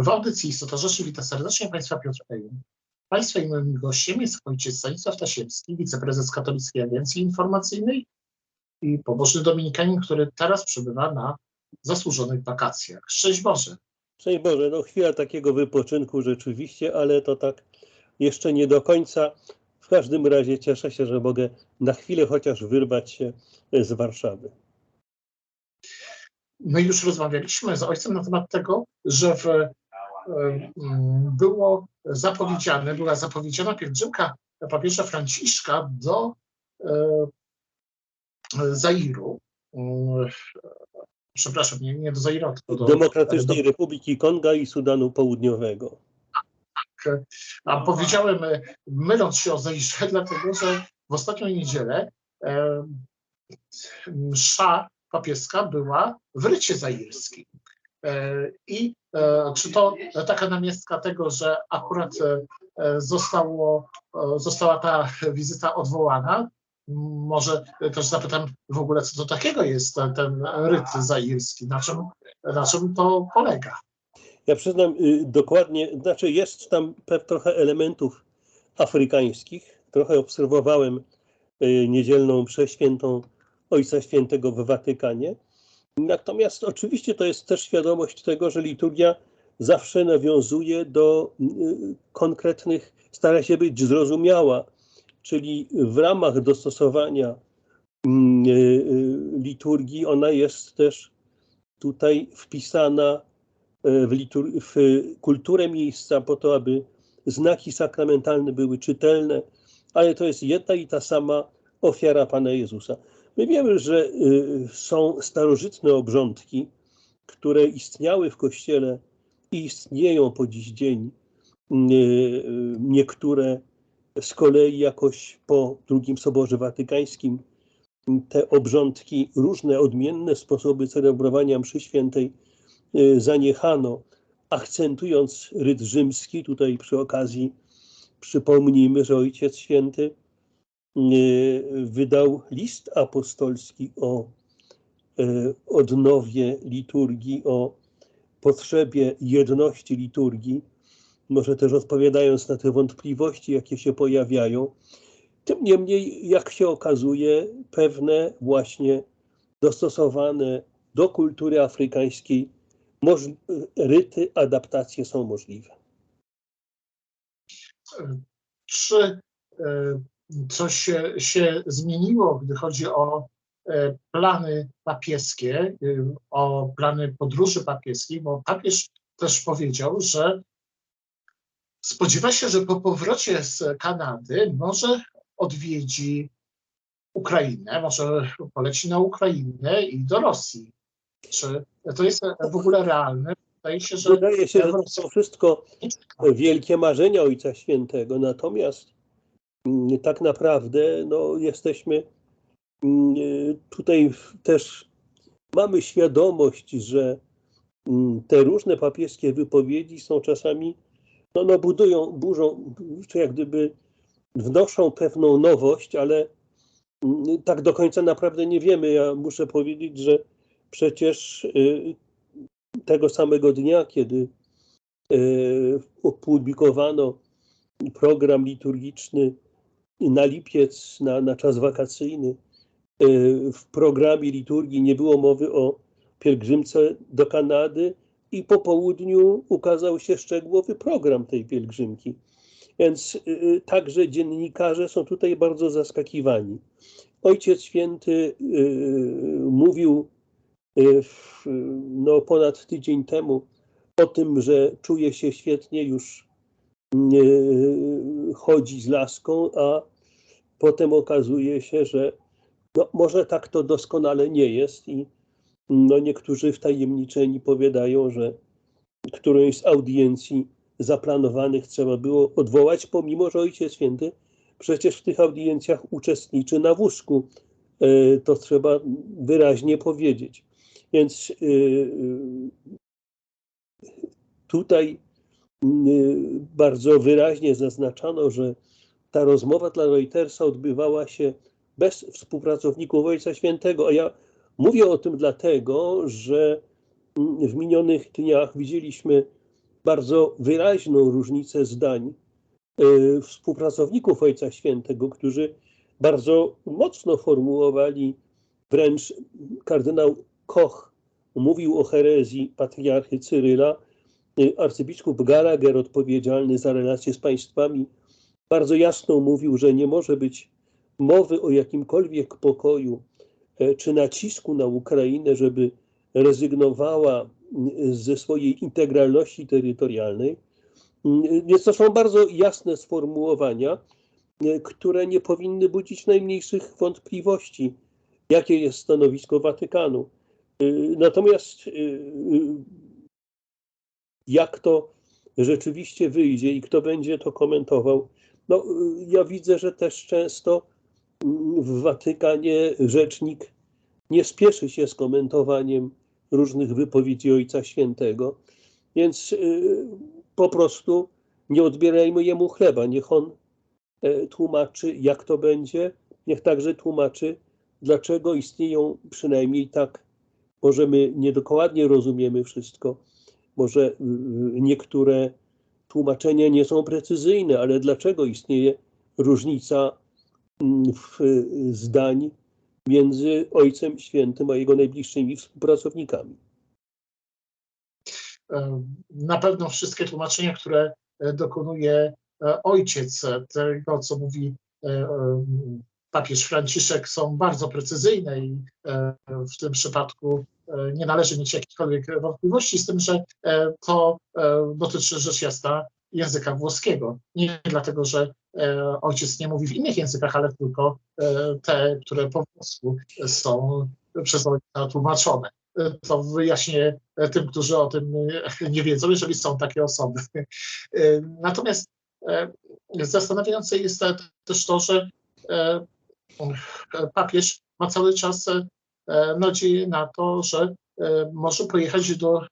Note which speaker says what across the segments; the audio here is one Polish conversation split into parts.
Speaker 1: W audycji Istota Rzeczy witam serdecznie Państwa Piotr Ejun. Państwa i moim gościem jest ojciec Stanisław Tasiewski, wiceprezes Katolickiej Agencji Informacyjnej i pobożny dominikanin, który teraz przebywa na zasłużonych wakacjach. Szczęść Boże.
Speaker 2: Szczęść Boże, no chwila takiego wypoczynku rzeczywiście, ale to tak jeszcze nie do końca. W każdym razie cieszę się, że mogę na chwilę chociaż wyrwać się z Warszawy.
Speaker 1: My już rozmawialiśmy z ojcem na temat tego, że w, było zapowiedziane, była zapowiedziana pielgrzymka papieża Franciszka do e, Zairu. Przepraszam, nie, nie do Zairu, do
Speaker 2: Demokratycznej do... Republiki Konga i Sudanu Południowego.
Speaker 1: Tak, a powiedziałem, myląc się o Zairze, dlatego że w ostatnią niedzielę e, msza papieska była w rycie zairskim. E, I e, czy to taka namiastka tego, że akurat e, zostało, została ta wizyta odwołana? Może też zapytam w ogóle, co to takiego jest ten, ten ryt zairski, na czym, na czym to polega?
Speaker 2: Ja przyznam y, dokładnie, znaczy jest tam trochę elementów afrykańskich. Trochę obserwowałem y, niedzielną przeświętą Ojca Świętego w Watykanie. Natomiast oczywiście to jest też świadomość tego, że liturgia zawsze nawiązuje do y, konkretnych, stara się być zrozumiała, czyli w ramach dostosowania mm, y, y, liturgii ona jest też tutaj wpisana w, litur- w kulturę miejsca po to, aby znaki sakramentalne były czytelne, ale to jest jedna i ta sama ofiara Pana Jezusa. My wiemy, że y, są starożytne obrządki, które istniały w Kościele i istnieją po dziś dzień. Y, y, niektóre z kolei jakoś po II Soborze Watykańskim te obrządki, różne odmienne sposoby celebrowania mszy świętej zaniechano, akcentując ryt rzymski. Tutaj przy okazji przypomnijmy, że Ojciec Święty wydał list apostolski o e, odnowie liturgii, o potrzebie jedności liturgii, może też odpowiadając na te wątpliwości, jakie się pojawiają. Tym niemniej, jak się okazuje, pewne właśnie dostosowane do kultury afrykańskiej ryty, adaptacje są możliwe.
Speaker 1: Czy coś się, się zmieniło, gdy chodzi o e, plany papieskie, e, o plany podróży papieskich, bo papież też powiedział, że spodziewa się, że po powrocie z Kanady może odwiedzi Ukrainę, może poleci na Ukrainę i do Rosji. Czy to jest w ogóle realne?
Speaker 2: Wydaje się, że, Wydaje się, że to są wszystko wielkie marzenia Ojca Świętego, natomiast tak naprawdę no, jesteśmy mm, tutaj też mamy świadomość, że mm, te różne papieskie wypowiedzi są czasami, no, no budują, burzą, czy jak gdyby wnoszą pewną nowość, ale tak do końca naprawdę nie wiemy. Ja muszę powiedzieć, że przecież y, tego samego dnia, kiedy y, opublikowano program liturgiczny na lipiec, na, na czas wakacyjny, e, w programie liturgii nie było mowy o pielgrzymce do Kanady i po południu ukazał się szczegółowy program tej pielgrzymki. Więc e, e, także dziennikarze są tutaj bardzo zaskakiwani. Ojciec Święty mówił no, ponad tydzień temu o tym, że czuje się świetnie już chodzi z laską, a potem okazuje się, że no, może tak to doskonale nie jest i no, niektórzy wtajemniczeni powiadają, że którąś z audiencji zaplanowanych trzeba było odwołać, pomimo że Ojciec Święty przecież w tych audiencjach uczestniczy na wózku. E, to trzeba wyraźnie powiedzieć. Więc e, tutaj bardzo wyraźnie zaznaczano, że ta rozmowa dla Reutersa odbywała się bez współpracowników Ojca Świętego. A ja mówię o tym dlatego, że w minionych dniach widzieliśmy bardzo wyraźną różnicę zdań e, współpracowników Ojca Świętego, którzy bardzo mocno formułowali, wręcz kardynał Koch mówił o herezji patriarchy Cyryla, arcybiskup Gallagher, odpowiedzialny za relacje z państwami, bardzo jasno mówił, że nie może być mowy o jakimkolwiek pokoju e, czy nacisku na Ukrainę, żeby rezygnowała ze swojej integralności terytorialnej. Więc to są bardzo jasne sformułowania, e, które nie powinny budzić najmniejszych wątpliwości, jakie jest stanowisko Watykanu. E, Natomiast jak to rzeczywiście wyjdzie i kto będzie to komentował, no ja widzę, że też często w Watykanie rzecznik nie spieszy się z komentowaniem różnych wypowiedzi Ojca Świętego, więc y, po prostu nie odbierajmy jemu chleba. Niech on e, tłumaczy, jak to będzie, niech także tłumaczy, dlaczego istnieją przynajmniej tak, może my niedokładnie rozumiemy wszystko, może y, niektóre tłumaczenia nie są precyzyjne, ale dlaczego istnieje różnica mm, w zdań między Ojcem Świętym a jego najbliższymi współpracownikami.
Speaker 1: E, Na pewno wszystkie tłumaczenia, które e, dokonuje e, ojciec tego, co mówi papież Franciszek, są bardzo precyzyjne i w tym przypadku nie należy mieć jakichkolwiek wątpliwości z tym, że e, to e, dotyczy rzecz jasna języka włoskiego. Nie dlatego, że e, ojciec nie mówi w innych językach, ale tylko e, te, które po włosku są przez ojca tłumaczone. E, To wyjaśnię e, tym, którzy o tym e, nie wiedzą, jeżeli są takie osoby. E, Natomiast e, zastanawiające jest te- też to, że e, papież ma cały czas e, nadzieję na to, że e, może pojechać do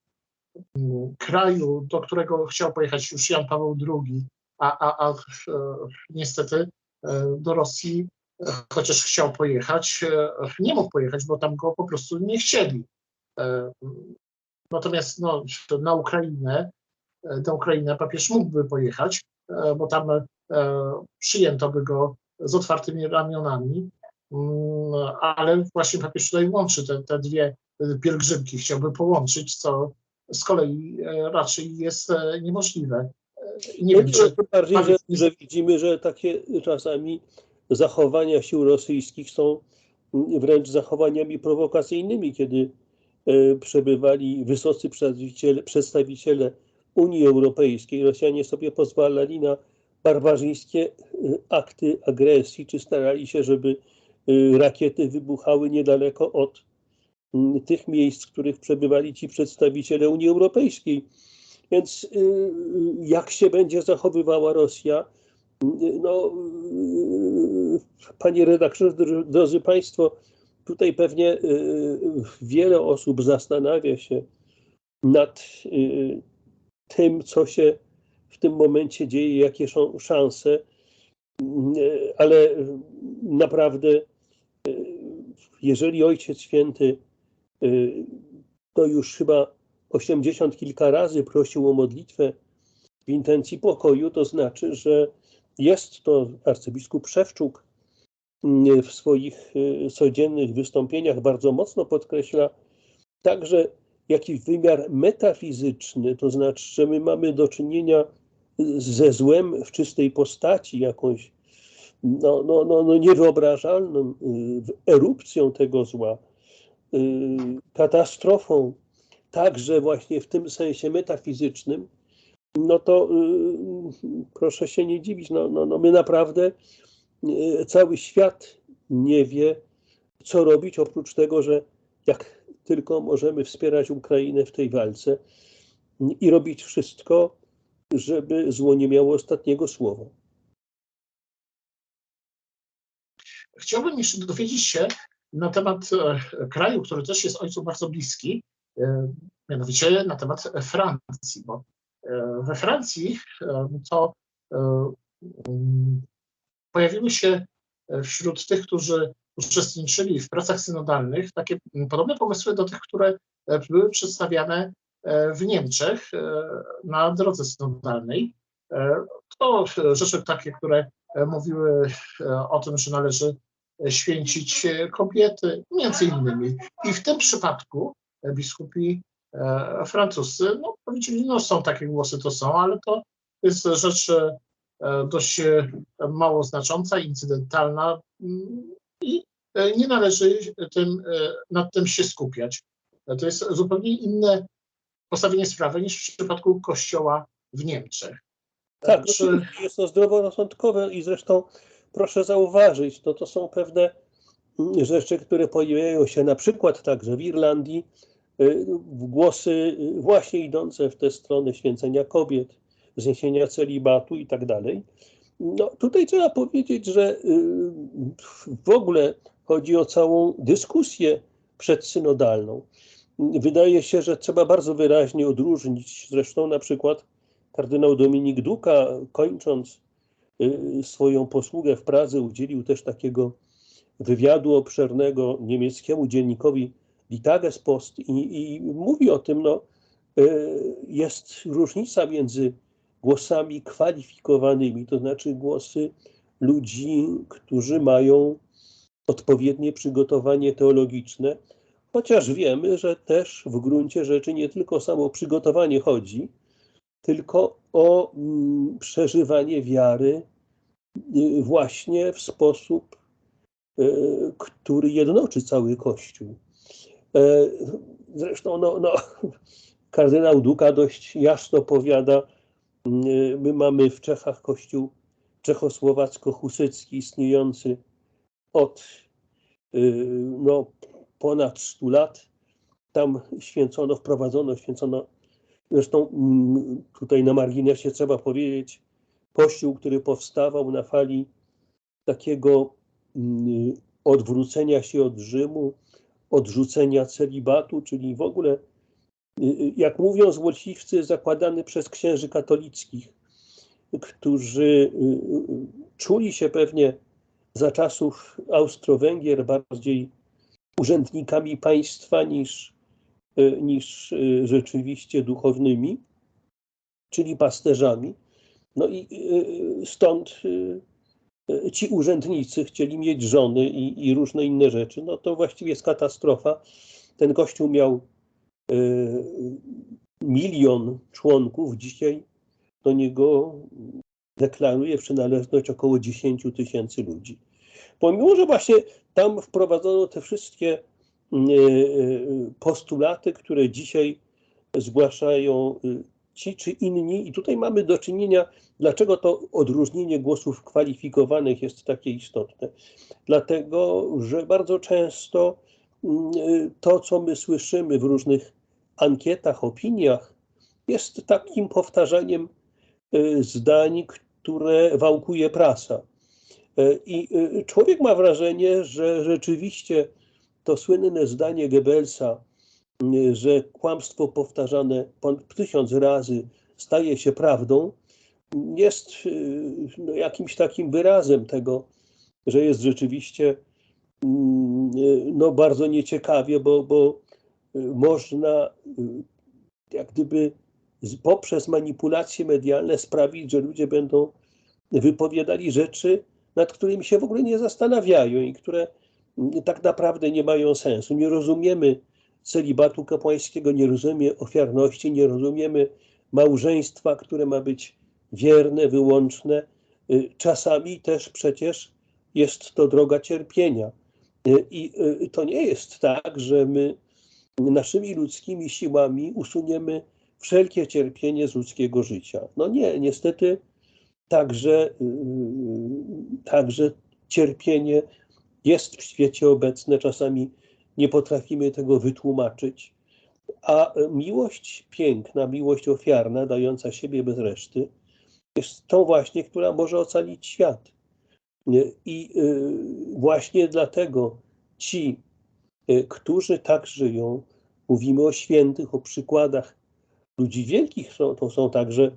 Speaker 1: mm, kraju, do którego chciał pojechać już Jan Paweł II, a, a, a e, niestety e, do Rosji, e, chociaż chciał pojechać, e, nie mógł pojechać, bo tam go po prostu nie chcieli. E, Natomiast no, na Ukrainę, e, na Ukrainę papież mógłby pojechać, e, bo tam e, przyjęto by go z otwartymi ramionami, ale właśnie papież tutaj łączy te, te dwie pielgrzymki, chciałby połączyć, co z kolei e, raczej jest e, niemożliwe. E, Nie
Speaker 2: No
Speaker 1: wiem, czy
Speaker 2: tym bardziej, że, że widzimy, że takie czasami zachowania sił rosyjskich są wręcz zachowaniami prowokacyjnymi, kiedy przebywali wysocy przedstawiciele, przedstawiciele Unii Europejskiej. Rosjanie sobie pozwalali na barbarzyńskie akty agresji, czy starali się, żeby rakiety wybuchały niedaleko od m, tych miejsc, w których przebywali ci przedstawiciele Unii Europejskiej. Więc y, jak się będzie zachowywała Rosja? Y, No, y, panie redaktorze, drodzy- Państwo, tutaj pewnie y, wiele osób zastanawia się nad y, tym, co się w tym momencie dzieje, jakie są szanse, Y, ale naprawdę, y, jeżeli Ojciec Święty y, to już chyba 80 kilka razy prosił o modlitwę w intencji pokoju, to znaczy, że jest to arcybiskup Szewczuk mm, w swoich y, codziennych wystąpieniach bardzo mocno podkreśla także jakiś wymiar metafizyczny, to znaczy, że my mamy do czynienia ze złem w czystej postaci, jakąś no, no, no, no niewyobrażalną y, erupcją tego zła, y, katastrofą, także właśnie w tym sensie metafizycznym, no to y, proszę się nie dziwić, no, no, no my naprawdę cały świat nie wie, co robić, oprócz tego, że jak tylko możemy wspierać Ukrainę w tej walce i robić wszystko, żeby zło nie miało ostatniego słowa.
Speaker 1: Chciałbym jeszcze dowiedzieć się na temat e, kraju, który też jest ojcu bardzo bliski, e, mianowicie na temat Francji, bo e, we Francji to mm, pojawiły się wśród tych, którzy uczestniczyli w pracach synodalnych, takie mm, podobne pomysły do tych, które były przedstawiane w Niemczech na drodze synodalnej. To rzeczy takie, które mówiły o tym, że należy święcić e, kobiety, między innymi. I w tym przypadku biskupi e, francuscy no, powiedzieli, no są takie głosy, to są, ale to jest rzecz e, dość mało znacząca, incydentalna mm, i nie należy tym, nad tym się skupiać. To jest zupełnie inne postawienie sprawy niż w przypadku kościoła w Niemczech.
Speaker 2: Tak,
Speaker 1: Czy-
Speaker 2: jest to zdroworozsądkowe i zresztą proszę zauważyć, to, to są pewne mm, rzeczy, które pojawiają się na przykład także w Irlandii, y, głosy y, właśnie idące w tę stronę święcenia kobiet, zniesienia celibatu i tak dalej. No tutaj trzeba powiedzieć, że y, w ogóle chodzi o całą dyskusję przedsynodalną. Wydaje się, że trzeba bardzo wyraźnie odróżnić, zresztą na przykład kardynał Dominik Duka, kończąc swoją posługę w Pradze, udzielił też takiego wywiadu obszernego niemieckiemu dziennikowi Die Tagespost i, i mówi o tym, no, y, jest różnica między głosami kwalifikowanymi, to znaczy głosy ludzi, którzy mają odpowiednie przygotowanie teologiczne, chociaż wiemy, że też w gruncie rzeczy nie tylko samo przygotowanie chodzi, tylko o mm, przeżywanie wiary y, właśnie w sposób, y, który jednoczy cały Kościół. E, Zresztą no, no, kardynał Duka dość jasno powiada, y, my mamy w Czechach Kościół czechosłowacko-husycki istniejący od no, ponad 100 lat. Tam święcono, wprowadzono, święcono Zresztą mm, tutaj na marginesie trzeba powiedzieć, kościół, który powstawał na fali takiego mm, odwrócenia się od Rzymu, odrzucenia celibatu, czyli w ogóle, y, y, jak mówią złośliwcy, zakładany przez księży katolickich, którzy y, czuli się pewnie za czasów Austro-Węgier bardziej urzędnikami państwa niż niż y, rzeczywiście duchownymi, czyli pasterzami. No i y, stąd y, y, ci urzędnicy chcieli mieć żony i, i różne inne rzeczy. No to właściwie jest katastrofa. Ten kościół miał y, milion członków, dzisiaj do niego deklaruje przynależność około 10 tysięcy ludzi. Pomimo, że właśnie tam wprowadzono te wszystkie y, y, postulaty, które dzisiaj zgłaszają y, ci czy inni. I tutaj mamy do czynienia, dlaczego to odróżnienie głosów kwalifikowanych jest takie istotne. Dlatego, że bardzo często y, to, co my słyszymy w różnych ankietach, opiniach, jest takim powtarzaniem y, zdań, które wałkuje prasa. Y, I y, człowiek ma wrażenie, że rzeczywiście to słynne zdanie Goebbelsa, że kłamstwo powtarzane tysiąc razy staje się prawdą, jest y, no, jakimś takim wyrazem tego, że jest rzeczywiście mm, y, no, bardzo nieciekawie, bo, bo y, można jak gdyby poprzez manipulacje medialne sprawić, że ludzie będą wypowiadali rzeczy, nad którymi się w ogóle nie zastanawiają i które tak naprawdę nie mają sensu. Nie rozumiemy celibatu kapłańskiego, nie rozumiemy ofiarności, nie rozumiemy małżeństwa, które ma być wierne, wyłączne. Y, Czasami też przecież jest to droga cierpienia. Y, I y, to nie jest tak, że my naszymi ludzkimi siłami usuniemy wszelkie cierpienie z ludzkiego życia. No nie, niestety także, także cierpienie jest w świecie obecne, czasami nie potrafimy tego wytłumaczyć, a miłość piękna, miłość ofiarna, dająca siebie bez reszty, jest tą właśnie, która może ocalić świat. I yy, właśnie dlatego ci, yy, którzy tak żyją, mówimy o świętych, o przykładach ludzi wielkich, to są także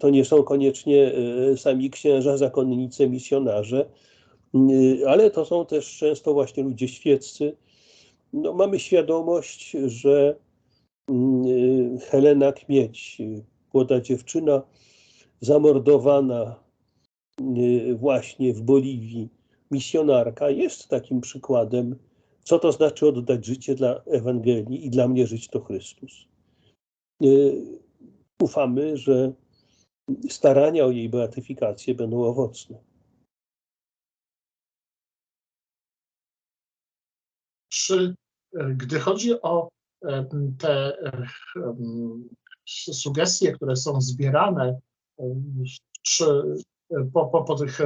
Speaker 2: to nie są koniecznie sami księża, zakonnice, misjonarze, ale to są też często właśnie ludzie świeccy. No, mamy świadomość, że mm, Helena Kmieć, młoda dziewczyna zamordowana y, właśnie w Boliwii, misjonarka, jest takim przykładem, co to znaczy oddać życie dla Ewangelii i dla mnie żyć to Chrystus. Y, Ufamy, że starania o jej beatyfikację będą owocne.
Speaker 1: Czy e, gdy chodzi o e, te e, sugestie, które są zbierane, czy po, po, po tych,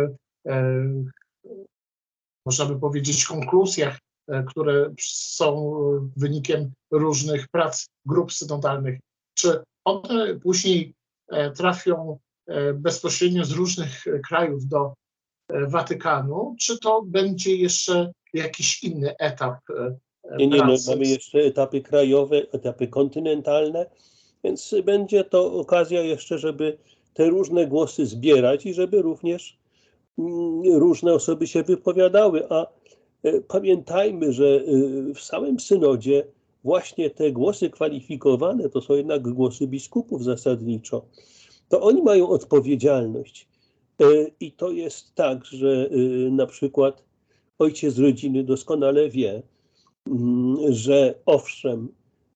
Speaker 1: można by powiedzieć, konkluzjach, które są wynikiem różnych prac grup synodalnych, czy one później trafią bezpośrednio z różnych krajów do Watykanu, czy to będzie jeszcze jakiś inny etap e,
Speaker 2: Nie, nie, no, mamy jeszcze etapy krajowe, etapy kontynentalne, więc będzie to okazja jeszcze, żeby te różne głosy zbierać i żeby również mm, różne osoby się wypowiadały. A e, pamiętajmy, że e, w samym synodzie właśnie te głosy kwalifikowane to są jednak głosy biskupów zasadniczo. To oni mają odpowiedzialność. I to jest tak, że na przykład ojciec rodziny doskonale wie, mm, że owszem,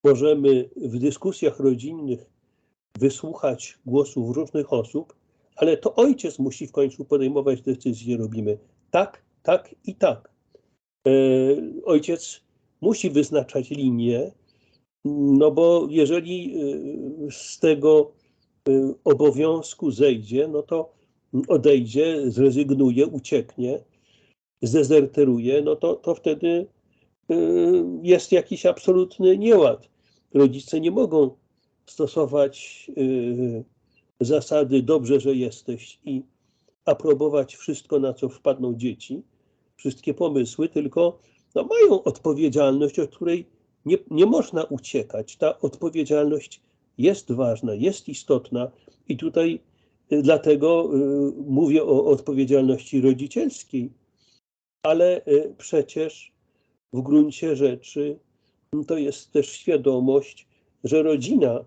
Speaker 2: możemy w dyskusjach rodzinnych wysłuchać głosów różnych osób, ale to ojciec musi w końcu podejmować decyzje. Robimy tak, tak i tak. E, Ojciec musi wyznaczać linię, no bo jeżeli e, z tego e, obowiązku zejdzie, no to odejdzie, zrezygnuje, ucieknie, zdezerteruje, no to, to wtedy y, jest jakiś absolutny nieład. Rodzice nie mogą stosować y, zasady dobrze, że jesteś i aprobować wszystko, na co wpadną dzieci, wszystkie pomysły, tylko no, mają odpowiedzialność, od której nie, nie można uciekać. Ta odpowiedzialność jest ważna, jest istotna i tutaj y, dlatego mówię o odpowiedzialności rodzicielskiej, ale y, przecież w gruncie rzeczy to jest też świadomość, że rodzina y,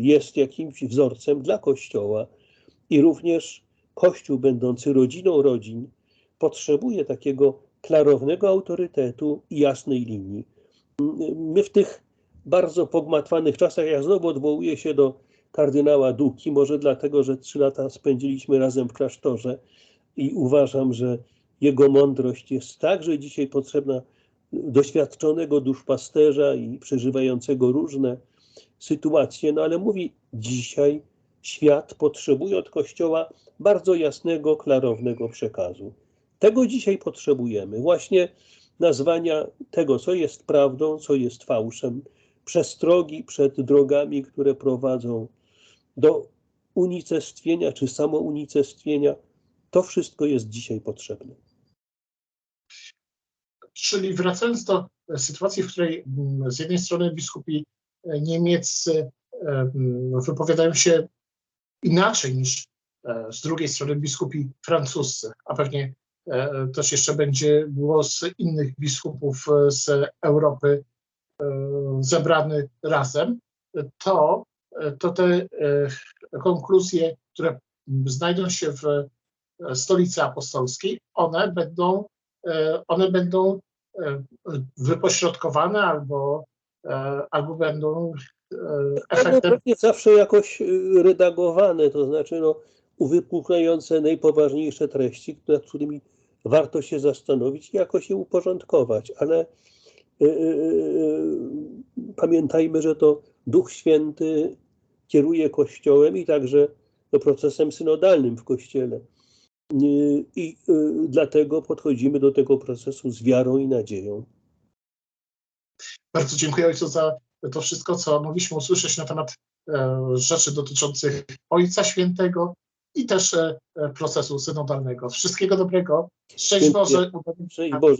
Speaker 2: jest jakimś wzorcem dla Kościoła i również Kościół, będący rodziną rodzin, potrzebuje takiego klarownego autorytetu i jasnej linii. Y, My w tych bardzo pogmatwanych czasach, ja znowu odwołuję się do kardynała Duki, może dlatego, że trzy lata spędziliśmy razem w klasztorze i uważam, że jego mądrość jest także dzisiaj potrzebna doświadczonego duszpasterza i przeżywającego różne sytuacje, no ale mówi, dzisiaj świat potrzebuje od Kościoła bardzo jasnego, klarownego przekazu. Tego dzisiaj potrzebujemy, właśnie nazwania tego, co jest prawdą, co jest fałszem, przestrogi przed drogami, które prowadzą do unicestwienia czy samounicestwienia. To wszystko jest dzisiaj potrzebne.
Speaker 1: Czyli wracając do sytuacji, w której mm, z jednej strony biskupi e, niemieccy e, mm, wypowiadają się inaczej niż e, z drugiej strony biskupi francuscy, a pewnie też jeszcze będzie głos innych biskupów z Europy zebrany razem, to, to te konkluzje, które znajdą się w stolicy apostolskiej, one będą, e, one będą e, wypośrodkowane albo, e, albo będą e,
Speaker 2: No,
Speaker 1: efektem
Speaker 2: pewnie zawsze jakoś redagowane, to znaczy no, uwypuklające najpoważniejsze treści, nad którymi warto się zastanowić i jakoś je uporządkować, ale pamiętajmy, że to Duch Święty kieruje Kościołem i także no, procesem synodalnym w Kościele. Y, I y, dlatego podchodzimy do tego procesu z wiarą i nadzieją.
Speaker 1: Bardzo dziękuję Ojcu za to wszystko, co mogliśmy usłyszeć na temat e, rzeczy dotyczących Ojca Świętego i też e, procesu synodalnego. Wszystkiego dobrego. Szczęść. Boże.
Speaker 2: Szczęść Boże.